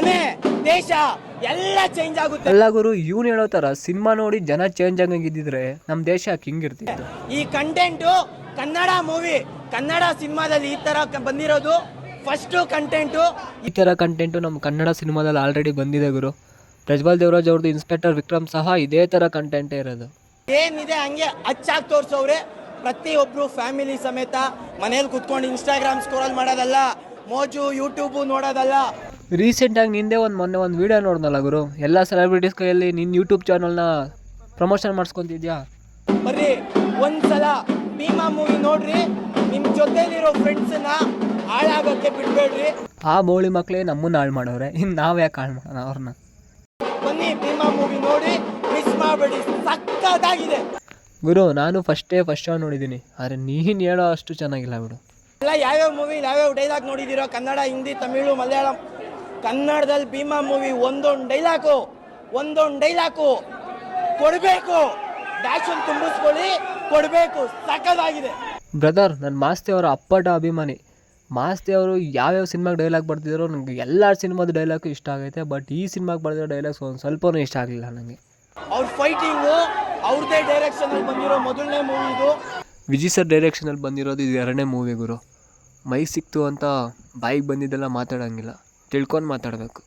ಮನೆ ದೇಶ ಎಲ್ಲ ಚೇಂಜ್ ಆಗುತ್ತೆ. ಎಲ್ಲ ಗುರು ಇವ್ನು ಹೇಳೋ ತರ ಸಿನಿಮಾ ನೋಡಿ ಜನ ಚೇಂಜ್ ಆಗಂಗಿದ್ದಿದ್ರೆ ನಮ್ಮ ದೇಶ ಹಿಂಗಿರ್ತಿತ್ತು ಈ ಕಂಟೆಂಟು ಕನ್ನಡ ಮೂವಿ ಕನ್ನಡ ಸಿನಿಮಾದಲ್ಲಿ ಈ ತರ ಕ- ಬಂದಿರೋದು ಫಸ್ಟ್ ಕಂಟೆಂಟು ಈ ಥರ ಕಂಟೆಂಟು ನಮ್ಮ ಕನ್ನಡ ಸಿನಿಮಾದಲ್ಲಿ ಆಲ್ರೆಡಿ ಬಂದಿದೆ ಗುರು. ಪ್ರಜ್ವಲ್ ದೇವರಾಜ್ ಅವ್ರದ್ದು ಇನ್ಸ್ಪೆಕ್ಟರ್ ವಿಕ್ರಮ್ ಸಹ ಇದೇ ಥರ ಕಂಟೆಂಟೇ ಇರೋದು. ಏನಿದೆ ಹಂಗೆ ಅಚ್ಚಾಗಿ ಪ್ರತಿ ಪ್ರತಿಯೊಬ್ರು ಫ್ಯಾಮಿಲಿ ಸಮೇತ ಮನೇಲಿ ಕುತ್ಕೊಂಡು ಇನ್ಸ್ಟಾಗ್ರಾಮ್ ಸ್ಕ್ರೋಲ್ ಮಾಡೋದಲ್ಲ ಮೋಜು ಯೂಟ್ಯೂಬು ನೋಡೋದಲ್ಲ ರೀಸೆಂಟಾಗಿ ನಿಂದೆ ಒಂದು ಮೊನ್ನೆ ಒಂದು ವೀಡಿಯೋ ನೋಡ್ದಲ್ಲ ಗುರು? ಎಲ್ಲ ಸೆಲೆಬ್ರಿಟೀಸ್ ಕೈಯಲ್ಲಿ ನಿನ್ನ ಯೂಟ್ಯೂಬ್ ಚಾನಲ್ನ ಪ್ರಮೋಷನ್ ಮಾಡಿಸ್ಕೊತಿದ್ಯಾ? ಬರ್ರಿ ಒಂದ್ಸಲ ಭೀಮಾ ಮೂವಿ ನೋಡ್ರಿ ನಿಮ್ಮ ಜೊತೆಲಿರೋ ಫ್ರೆಂಡ್ಸನ್ನ ಹಾಳಾಗೋಕ್ಕೆ ಬಿಡಬೇಡ್ರಿ. ಆ ಬೋಳಿ ಮಕ್ಕಳೇ ನಮ್ಮನ್ನ ಹಾಳು ಮಾಡೋರೆ ಇನ್ನು ನಾವು ಯಾಕೆ ಹಾಳು ಮಾಡೋಣ ಅವ್ರನ್ನ ಬನ್ನಿ ಭೀಮಾ ಮೂವಿ ನೋಡಿ ಮಿಸ್ ಮಾಡಬೇಡಿ ಸಕ್ಕತ್ತಾಗಿದೆ. ಗುರು ನಾನು ಫಸ್ಟೇ ಫಸ್ಟ್ ಶೋ ನೋಡಿದ್ದೀನಿ ಆದರೆ ನೀನು ಹೇಳೋ ಅಷ್ಟು ಚೆನ್ನಾಗಿಲ್ಲ ಬಿಡು. ಎಲ್ಲ ಯಾವ್ಯಾವ ಮೂವಿ ಯಾವ್ಯಾವ ಡೈಲಾಗ್ ನೋಡಿದ್ದೀರೋ ಕನ್ನಡ ಹಿಂದಿ ತಮಿಳು ಮಲಯಾಳಂ ಕನ್ನಡದಲ್ಲಿ ಭೀಮಾ ಮೂವಿ ಒಂದೊಂದು ಡೈಲಾಕು ಒಂದೊಂದು ಡೈಲಾಕು ಕೊಡಬೇಕು. ಡ್ಯಾಶನ್ ತುಂಬಿಸ್ಕೊಳ್ಳಿ ಕೊಡಬೇಕು. ಸಕ್ಕತ್ತಾಗಿದೆ ಬ್ರದರ್ ನನ್ನ ಮಾಸ್ತಿ ಅವರ ಅಪ್ಪಟ ಅಭಿಮಾನಿ. ಮಾಸ್ತಿ ಅವರು ಯಾವ್ಯಾವ ಸಿನಿಮಾಗೆ ಡೈಲಾಗ್ ಬರ್ತಿದ್ರು ನನಗೆ ಎಲ್ಲ ಸಿನಿಮಾದ ಡೈಲಾಗ್ ಇಷ್ಟ ಆಗೈತೆ ಬಟ್ ಈ ಸಿನಿಮಾಗೆ ಬರ್ತಿರೋ ಡೈಲಾಗ್ಸ್ ಒಂದು ಸ್ವಲ್ಪನೂ ಇಷ್ಟ ಆಗಲಿಲ್ಲ ನನಗೆ ಅವ್ರ ಫೈಟಿಂಗು ಅವ್ರದ್ದೇ ಡೈರೆಕ್ಷನಲ್ಲಿ ಬಂದಿರೋ ಮೊದಲನೇ ಮೂವಿ ಇದು. ವಿಜಯ್ ಸರ್ ಡೈರೆಕ್ಷನಲ್ಲಿ ಬಂದಿರೋದು ಇದು ಎರಡನೇ ಮೂವಿ ಗುರು. ಮೈ ಸಿಕ್ತು ಅಂತ ಬಾಯಿಗೆ ಬಂದಿದ್ದೆಲ್ಲ ಮಾತಾಡೋಂಗಿಲ್ಲ. ತಿಳ್ಕೊಂಡು ಮಾತಾಡಬೇಕು.